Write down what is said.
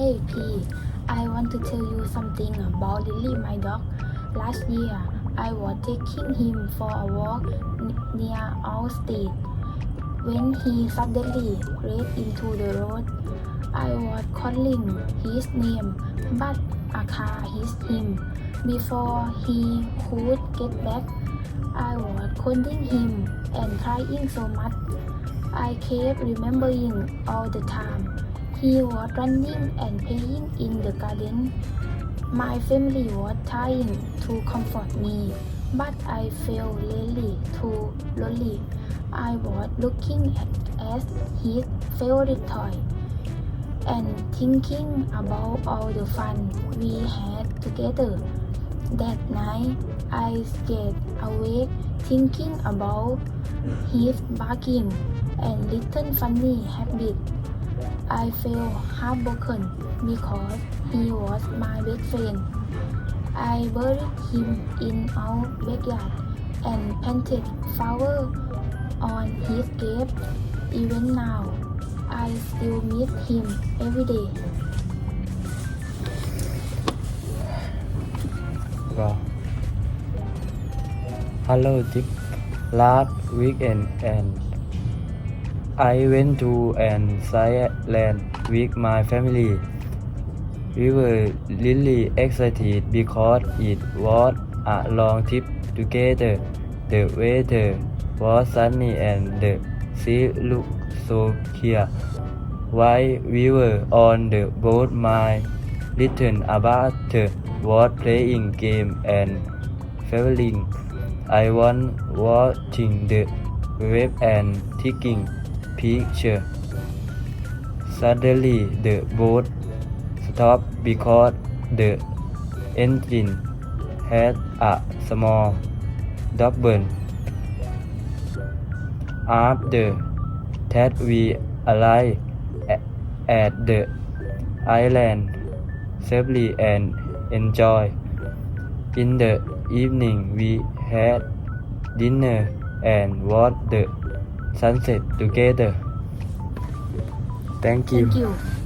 Hey P, I want to tell you something about Lily, my dog. Last year, I was taking him for a walk near our street. When he suddenly raced into the road, I was calling his name, but a car hit him. Before he could get back, I was holding him and crying so much. I kept remembering all the time. He was running and playing in the garden. My family was trying to comfort me, but I felt really too lonely. I was looking at his favorite toy and thinking about all the fun we had together. That night, I stayed awake thinking about his barking and little funny habits. I feel heartbroken because he was my best friend. I buried him in our backyard and planted flowers on his grave. Even now, I still miss him every day. Wow. Hello, Tip. Last weekend and I went to an Thailand with my family. We were really excited because it was a long trip together. The weather was sunny and the sea looked so clear. While we were on the boat, my little brother was playing game and traveling. I was watching the wave and taking picture. Suddenly, the boat stopped because the engine had a small double. After that, we arrived at the island safely and enjoy. In the evening, we had dinner and watched the sunset together. Thank you. Thank you.